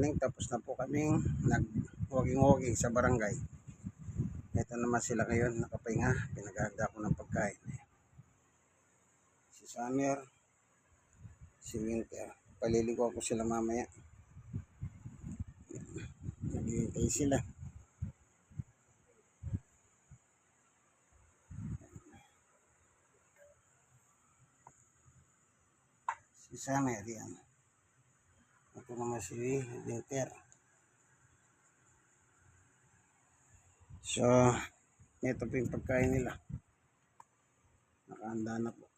morning. Tapos na po kaming nag-walking-walking sa barangay. Ito naman sila ngayon, nakapahinga. Pinaghahanda ko ng pagkain. Si Summer, si Winter. Paliligo ko sila mamaya. Naghihintay sila. Si Summer, yan. Ito naman si Winter. So, ito po yung pagkain nila. Nakahanda na po.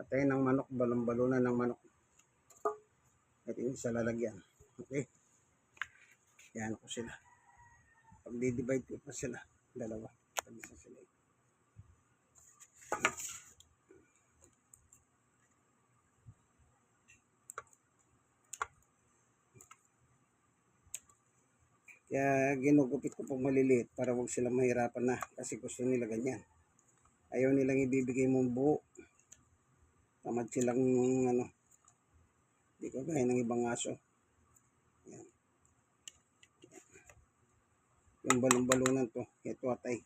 Patay ng manok, balon-balunan ng manok. Ito yung isa lalagyan. Okay? Yan ko sila. Pag divide ko pa sila. Dalawa. Pag isa sila. Kaya ginugupit ko pong maliliit para wag sila mahirapan na kasi gusto nila ganyan. Ayaw nilang ibibigay mong buo. Tamad silang ano. Di kagaya ng ibang aso. Yan. Yung balon-balunan to. Ito atay.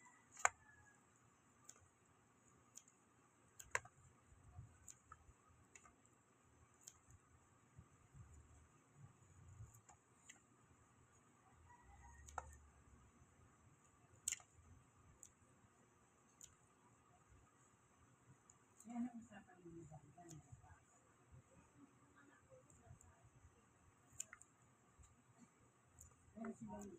Yan.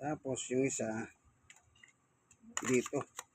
Tapos yung isa dito.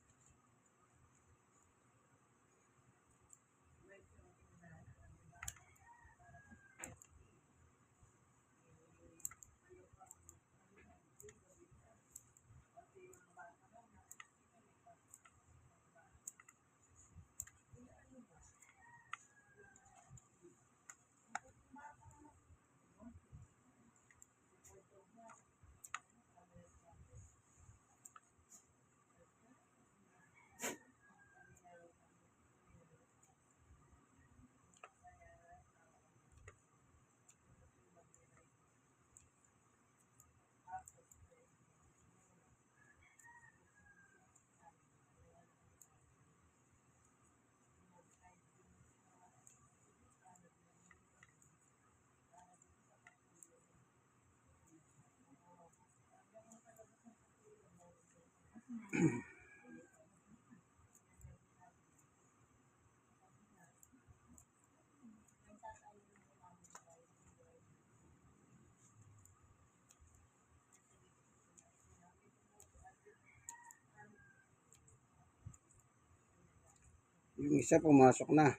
Yung isa pumasok na.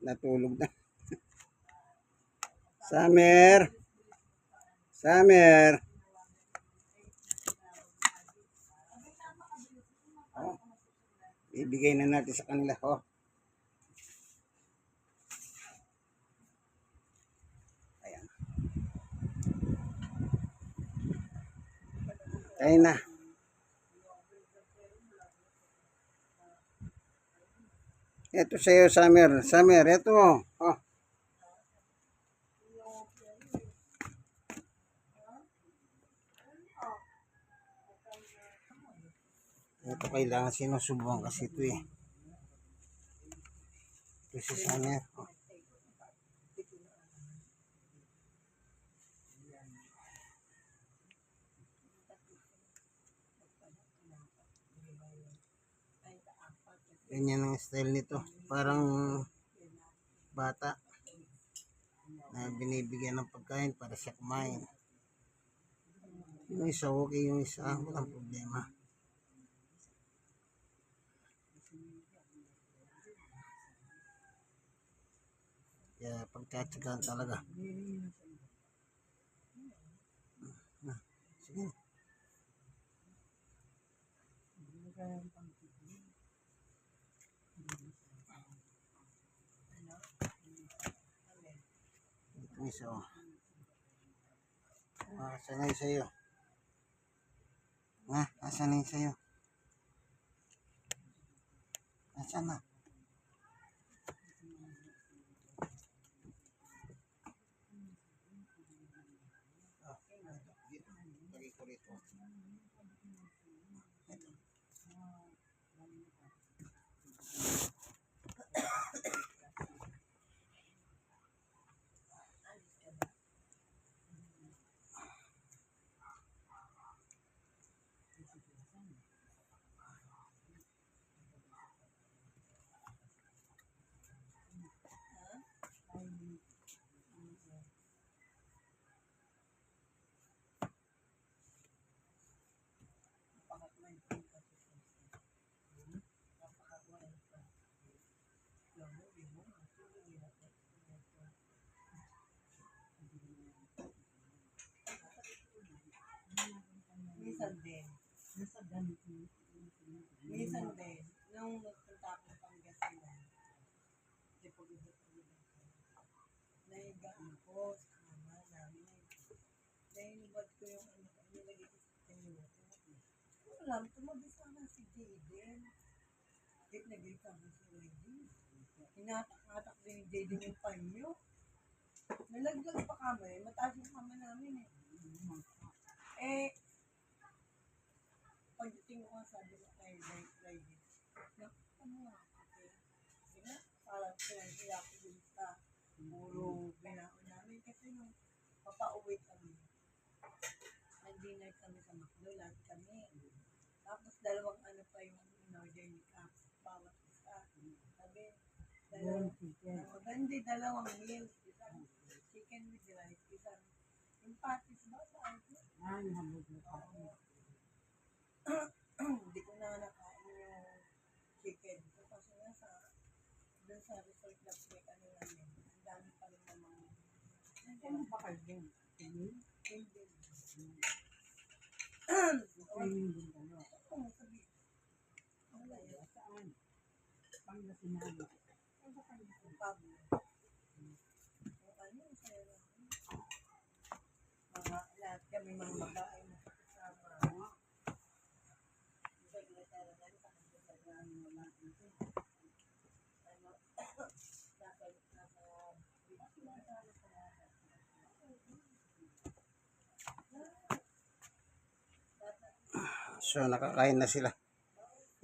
Natulog na. Summer! Summer! Oh, ibigay na natin sa kanila. Oh. Ayan. Tayo na. Ito sa'yo, Summer. Summer, ito mo. Oh. Ito kailangan sinusubukan kasi ito eh. Ito si Summer. Oh. style nito. Parang bata na binibigyan ng pagkain para siya kumain. Yung isa okay yung isa ah, walang problema. Kaya pagkatsagaan talaga. Ah, sige. Isa oh. Ah, asan na yung sa'yo? Ha? Asan na yung sa'yo? Asan na? Minsan din. Nung nagpunta ako ng Pangasinan, di po Naiga ako sa kama namin. Nainubad ko yung ano, nilagay ko sa kanya. Wala, tumabi sana si Jaden. Dito nagay kami si Lady. Hinatak-hatak din ni Jaden yung panyo. Nalaglag pa kami, mataas yung kama namin eh. Eh, pagdating ko sabi ko kay Ray Friday, na, ano nga, okay. Kasi nga, parang pinagkaya ko dun sa puro binao namin kasi nung papauwi kami, nag-dinner kami sa McDo, lahat kami. Tapos dalawang ano pa yung in-order ni Cap, bawat isa. Sabi, dalawang, maganda dalawang meals, isang chicken with rice, isang yung patis ba sa ano? Oo. Hindi ko na nakain yung chicken. So, kasi nga sa, dun sa resort na check ano namin, ang dami pa rin namang, Ano ba kayo? din kayo. Oo, sabi. Wala yun. Saan? Pangasinan. Yung Pablo. Yung ano, sa'yo lang. Mga, lahat kami mga babae na kasama. Yung sekretary na rin, kasi sa grami mo lang ito. Ano, nasa, nasa, So, nakakain na sila.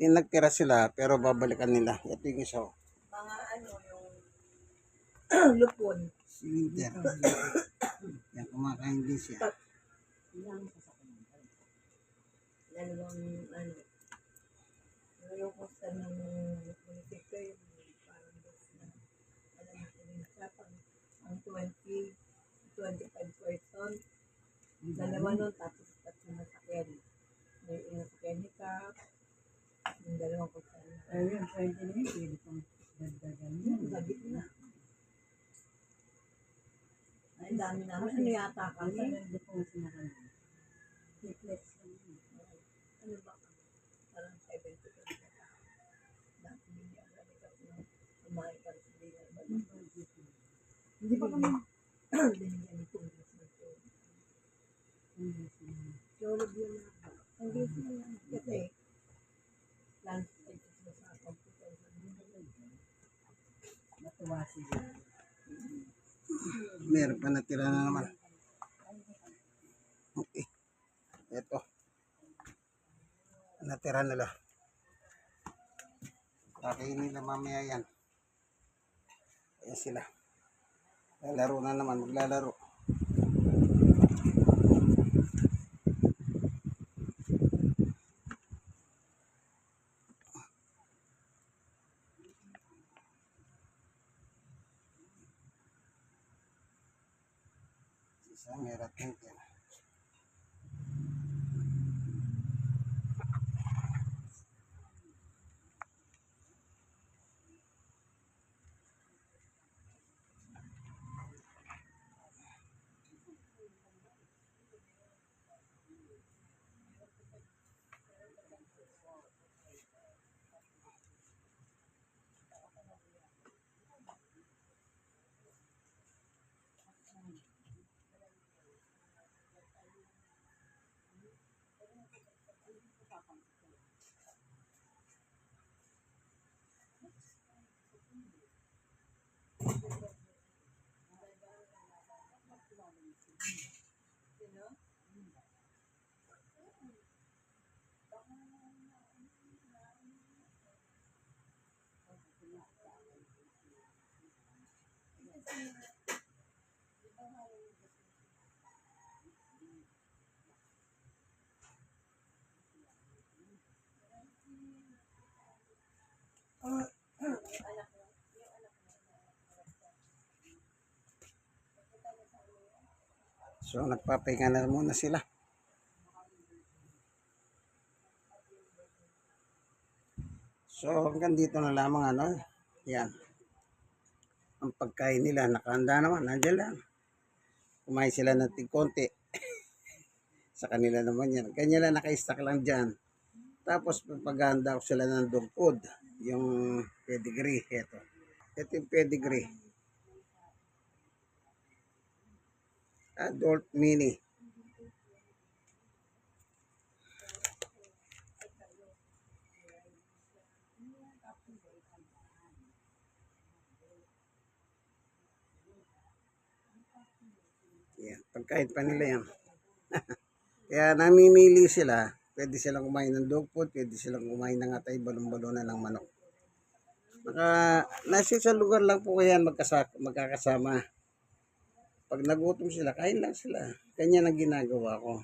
Yung nagtira sila, pero babalikan nila. Ito yung isa. oh. mga ano, yung lupon. Si Winter. Yan, kumakain din siya. Sa sakyan. dalawang ano, yung kusta ng munisipyo yung parang bus na alam mo rin siya pang ang 20 25 person dalawa nun tapos tatlo na sakyan may yung sakyan ni Cap yung dalawang kusta na Ayun, pwede na yun. Pwede pang dagdagan yun. yung gabi na ay dami namin ano yata kami sarili po sila kami. Reflex kami. ano ba parang 70 ka dati hindi ang gabi kasi kumain ka rin sa Hindi pa kami. binigyan ni Congress ng tulong. Hindi sila. Tulog yun na. Hindi sila lang. Kasi, lunch time sila sa computer. Natuwa sila. Meron pa natira na naman. Okay. Ito. Natira nila. Kakainin nila mamaya yan. Ayan sila. Lalaro na naman. Maglalaro. Isa meron din So, nagpapahinga na muna sila. So, hanggang dito na lamang ano. Yan. Ang pagkain nila, nakahanda naman. Nandiyan lang. Kumain sila ng tigkonti. Sa kanila naman yan. Kanya lang naka-stack lang dyan. Tapos, papaganda ko sila ng dog food. Yung pedigree. Ito. Ito yung pedigree. Adult mini. Yan, pagkain pa nila yan. Kaya namimili sila, pwede silang kumain ng dog food, pwede silang kumain ng atay balon-balonan ng manok. Maka, nasa sa lugar lang po kaya magkakasama. Pag nagutom sila, kain lang sila. Kanya ang ginagawa ko.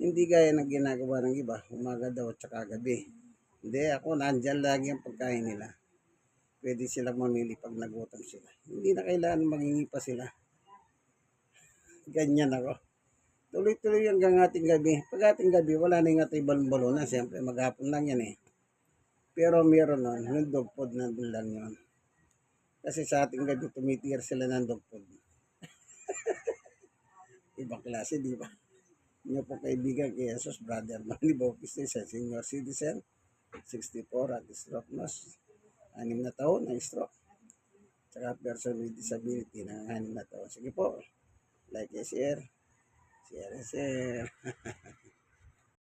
Hindi gaya ng ginagawa ng iba, umaga daw at saka gabi. Hindi, ako nandyan lagi ang pagkain nila. Pwede silang mamili pag nagutom sila. Hindi na kailangan mangingi pa sila. Ganyan ako. Tuloy-tuloy hanggang ating gabi. Pag ating gabi, wala na yung ating balon-balonan. Siyempre, maghapon lang yan eh. Pero meron nun, yung dog food nandun lang yun. Kasi sa ating gabi, tumitir sila ng dog food. Ibang klase, di ba? Inyo po kaibigan kay Jesus, brother Manny Bautista, senior citizen, 64 at stroke nurse. Anim na taon na stroke. Tsaka person with disability na anim na taon. Sige po, like and share. Share share.